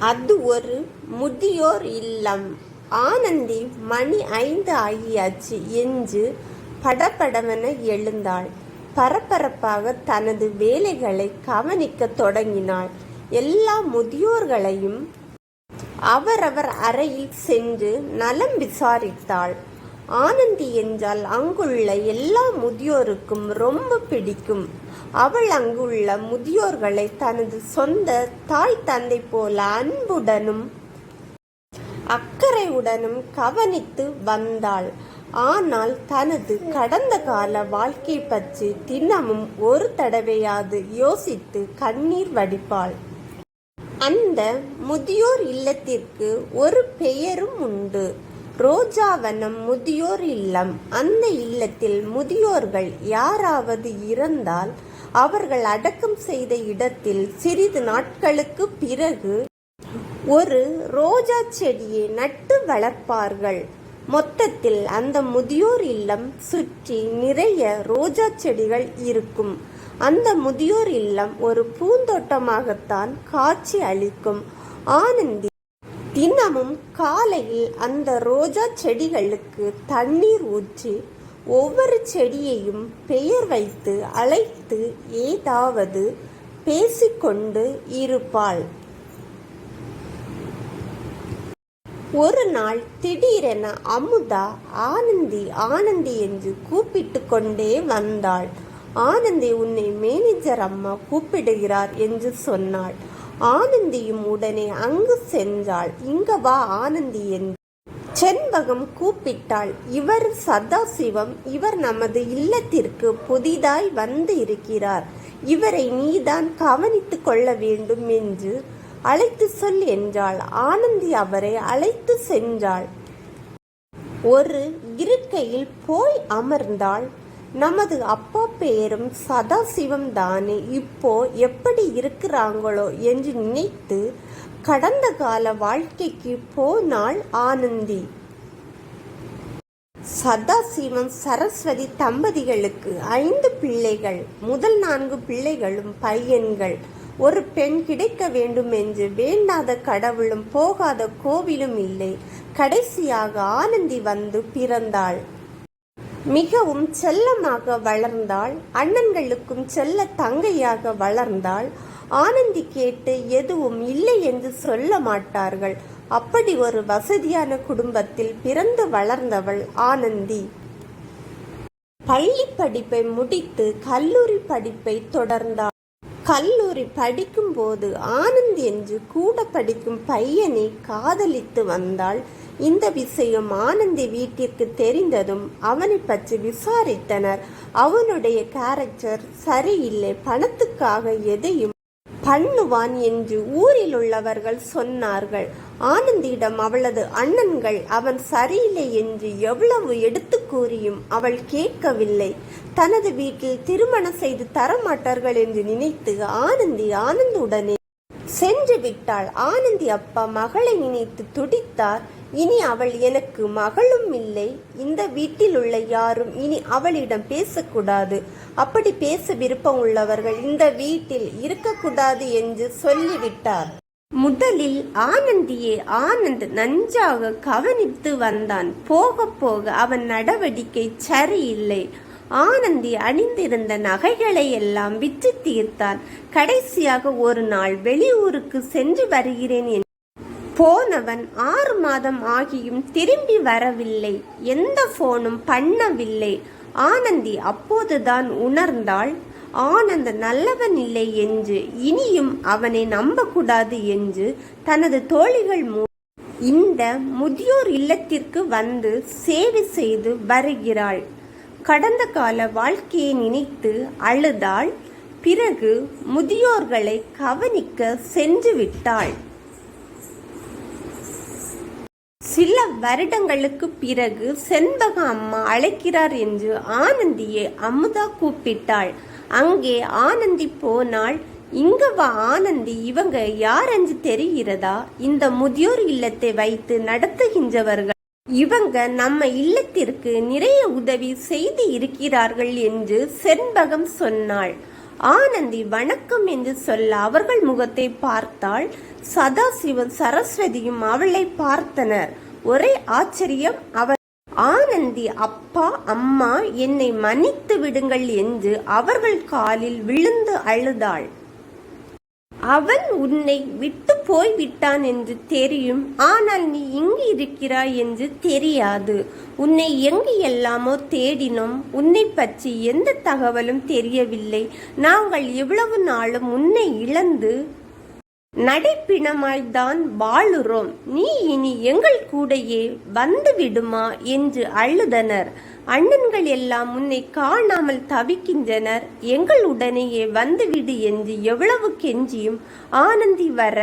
அது ஒரு முதியோர் இல்லம். ஆனந்தி மணி ஐந்து ஆகியாச்சு என்று படபடவென எழுந்தாள். பரபரப்பாக தனது வேலைகளை கவனிக்க தொடங்கினாள். எல்லா முதியோர்களையும் அவரவர் அறையில் சென்று நலம் விசாரித்தாள். ஆனந்தி என்றால் அங்குள்ள எல்லா முதியோருக்கும் ரொம்ப பிடிக்கும். அவள் அங்குள்ள முதியோர்களை தனது சொந்த தாய் தந்தை போல அன்புடனும் அக்கறையுடனும் கவனித்து வந்தாள். ஆனால் தனது கடந்த கால வாழ்க்கை பற்றி தினமும் ஒரு தடவையாவது யோசித்து கண்ணீர் வடிப்பாள். அந்த முதியோர் இல்லத்திற்கு ஒரு பெயரும் உண்டு. ரோஜாவனம் முதியோர் இல்லம். அந்த இல்லத்தில் முதியோர்கள் யாராவது இறந்தால் அவர்கள் அடக்கம் செய்த இடத்தில் சிறிது நாட்களுக்குப் பிறகு ஒரு ரோஜா செடியை நட்டு வளர்ப்பார்கள். மொத்தத்தில் அந்த முதியோர் இல்லம் சுற்றி நிறைய ரோஜாச் செடிகள் இருக்கும். அந்த முதியோர் இல்லம் ஒரு பூந்தோட்டமாகத்தான் காட்சி அளிக்கும். ஆனந்தி தினமும் காலையில் அந்த ரோஜா செடிகளுக்கு தண்ணீர் ஊற்றி ஒவ்வொரு செடியையும் பெயர் வைத்து அழைத்து ஏதாவது பேசிக்கொண்டு இருப்பாள். ஒரு நாள் திடீரென அமுதா ஆனந்தி ஆனந்தி என்று கூப்பிட்டு கொண்டே வந்தாள். ஆனந்தி உன்னை மேனேஜர் அம்மா கூப்பிடுகிறார் என்று சொன்னாள். ஆனந்தியும் உடனே அங்கு சென்றாள். இங்க வா ஆனந்தி என்று செண்பகம் கூப்பிட்டாள். இவர் சதாசிவம். இவர் நமது இல்லத்திற்கு புதிதாய் வந்து இருக்கிறார். இவரை நீதான் கவனித்து கொள்ள வேண்டும் என்று அழைத்துச் சொல் என்றாள். ஆனந்தி அவரை அழைத்து சென்றாள். ஒரு இருக்கையில் போய் அமர்ந்தாள். நமது அப்பா பெயரும் சதாசிவம் தானே இப்போ எப்படி இருக்கிறாங்களோ என்று நினைத்து கடந்த கால வாழ்க்கைக்கு போனாள் ஆனந்தி. சதாசிவம் சரஸ்வதி தம்பதிகளுக்கு ஐந்து பிள்ளைகள். முதல் நான்கு பிள்ளைகளும் பையன்கள். ஒரு பெண் கிடைக்க வேண்டும் என்று வேண்டாத கடவுளும் போகாத கோவிலும் இல்லை. கடைசியாக ஆனந்தி வந்து பிறந்தாள். மிகவும் செல்லமாக வளர்ந்தாள். அண்ணன்களுக்கும் செல்ல தங்கையாக வளர்ந்தாள். ஆனந்தி கேட்டு எதுவும் இல்லை என்று சொல்ல மாட்டார்கள். அப்படி ஒரு வசதியான குடும்பத்தில் பிறந்து வளர்ந்தவள் ஆனந்தி. பள்ளிப் படிப்பை முடித்து கல்லூரி படிப்பை தொடர்ந்தாள். கல்லூரி படிக்கும்போது ஆனந்த் என்று கூட படிக்கும் பையனை காதலித்து வந்தாள். இந்த விஷயம் ஆனந்தி வீட்டிற்கு தெரிந்ததும் அவனை பற்றி விசாரித்தனர். அவனுடைய கேரக்டர் சரியில்லை. பணத்துக்காக எதையும் பண்ணுவான் என்று ஊரில் உள்ளவர்கள் சொன்னார்கள். ஆனந்தியிடம் அவளது அண்ணன்கள் அவன் சரியில்லை என்று எவ்வளவு எடுத்து கூறியும் அவள் கேட்கவில்லை. தனது வீட்டில் திருமணம் செய்து தரமாட்டார்கள் என்று நினைத்து ஆனந்தி ஆனந்துடனே சென்று விட்டாள். ஆனந்தி அப்பா மகளை நினைத்து துடித்தார். இனி அவள் எனக்கு மகளும் இல்லை. இந்த வீட்டில் உள்ள யாரும் இனி அவளிடம் பேசக்கூடாது. அப்படி பேச விருப்பம் உள்ளவர்கள் இந்த வீட்டில் இருக்கக்கூடாது என்று சொல்லிவிட்டார். முதலில் ஆனந்தியை ஆனந்த் நன்றாக கவனித்து வந்தான். போகப் போக அவன் நடவடிக்கை சரியில்லை. ஆனந்தி அணிந்திருந்த நகைகளை எல்லாம் விற்று தீர்த்தான். கடைசியாக ஒரு நாள் வெளியூருக்கு சென்று வருகிறேன் என்று போனவன் ஆறு மாதம் ஆகியும் திரும்பி வரவில்லை. எந்த போனும் பண்ணவில்லை. ஆனந்தி அப்போதுதான் உணர்ந்தாள் ஆனந்த் நல்லவன் இல்லை என்று இனியும் அவனை நம்பக்கூடாது என்று தனது தோழிகள் மூலம் இந்த முதியோர் இல்லத்திற்கு வந்து சேவை செய்து வருகிறாள். கடந்த கால வாழ்க்கையை நினைத்து அழுதாள். பிறகு முதியோர்களை கவனிக்க சென்று விட்டாள். சில வருடங்களுக்கு பிறகு செண்பக அம்மா அழைக்கிறார் என்று ஆனந்தியை அமுதா கூப்பிட்டாள். அங்கே ஆனந்தி போனால் இங்க வா ஆனந்தி இவங்க யாரென்று தெரிகிறதா? இந்த முதியோர் இல்லத்தை வைத்து நடத்துகின்றவர்கள். இவங்க நம்ம இல்லத்திற்கு நிறைய உதவி செய்து இருக்கிறார்கள் என்று செண்பகம் சொன்னாள். ஆனந்தி வணக்கம் என்று சொல்ல அவர்கள் முகத்தை பார்த்தாள். சதாசிவம் சரஸ்வதியும் அவளை பார்த்தனர். ஒரே ஆச்சரியம் அவர் ஆனந்தி அப்பா அம்மா என்னை மன்னித்து விடுங்கள் என்று அவர்கள் காலில் விழுந்து அழுதாள். அவன் உன்னை விட்டு போய் விட்டான் என்று தெரியும். ஆனால் நீ இங்கு இருக்கிறாய் என்று தெரியாது. உன்னை எங்கு எல்லாமோ தேடினோம். உன்னை பற்றி எந்த தகவலும் தெரியவில்லை. நாங்கள் இவ்வளவு நாளும் உன்னை இழந்து நடைப்பிணமாய்தான் வாழுறோம். நீ இனி எங்கள் கூடையே வந்து விடுமா என்று அழுதனர். அண்ணன்கள் எல்லாம் உன்னை காணாமல் தவிக்கின்றனர். எங்கள் உடனேயே வந்துவிடு என்று எவ்வளவு கெஞ்சியும் ஆனந்தி வர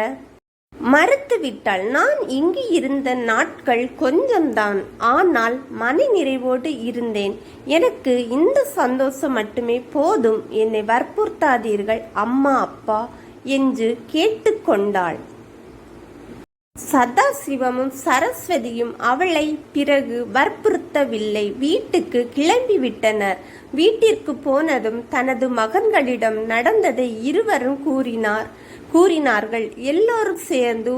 மறுத்துவிட்டால் நான் இங்கு இருந்த நாட்கள் கொஞ்சம்தான். ஆனால் மன நிறைவோடு இருந்தேன். எனக்கு இந்த சந்தோஷம் மட்டுமே போதும். என்னை வற்புறுத்தாதீர்கள். அம்மா அப்பா என்று கேட்டுக்கொண்டாள். சதாசிவமும் சரஸ்வதியும் அவளை பிறகு வற்புறுத்தவில்லை. வீட்டுக்கு கிளம்பிவிட்டனர். வீட்டிற்கு போனதும் தனது மகன்களிடம் நடந்ததை இருவரும் கூறினார். கூறினார்கள். எல்லோரும் சேர்ந்து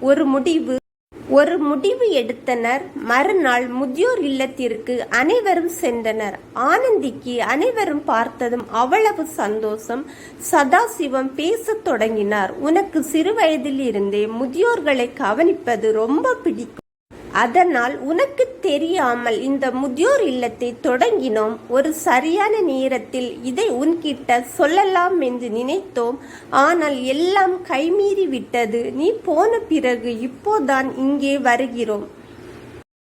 ஒரு முடிவு ஒரு முடிவு எடுத்தனர். மறுநாள் முதியோர் இல்லத்திற்கு அனைவரும் சென்றனர். ஆனந்திக்கு அனைவரும் பார்த்ததும் அவ்வளவு சந்தோஷம். சதாசிவம் பேசத் தொடங்கினார். உனக்கு சிறு வயதில் இருந்தே முதியோர்களை கவனிப்பது ரொம்ப பிடிக்கும். அதனால் உனக்கு தெரியாமல் இந்த முதியோர் இல்லத்தை தொடங்கினோம். ஒரு சரியான நேரத்தில் இதை உன்கிட்ட சொல்லலாம் என்று நினைத்தோம். ஆனால் எல்லாம் கைமீறி விட்டது. நீ போன பிறகு இப்போதான் இங்கே வருகிறோம்.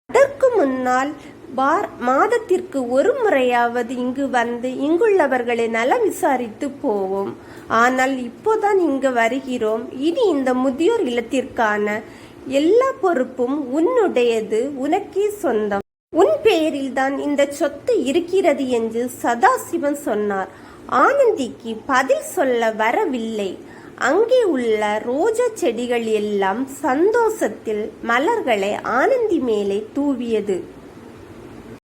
அதற்கு முன்னால் பார் மாதத்திற்கு ஒரு முறையாவது இங்கு வந்து இங்குள்ளவர்களை நலம் விசாரித்து போவோம். ஆனால் இப்போதான் இங்கு வருகிறோம். இனி இந்த முதியோர் இல்லத்திற்கான எல்லா பொறுப்பும் உன்னுடையது உனக்கே சொந்தம். உன் பெயரில் தான் இந்த சொத்து இருக்கிறது என்று சதாசிவன் சொன்னார். ஆனந்திக்கு பதில் சொல்ல வரவில்லை. அங்கே உள்ள ரோஜா செடிகள் எல்லாம் சந்தோஷத்தில் மலர்களை ஆனந்தி மேலே தூவியது.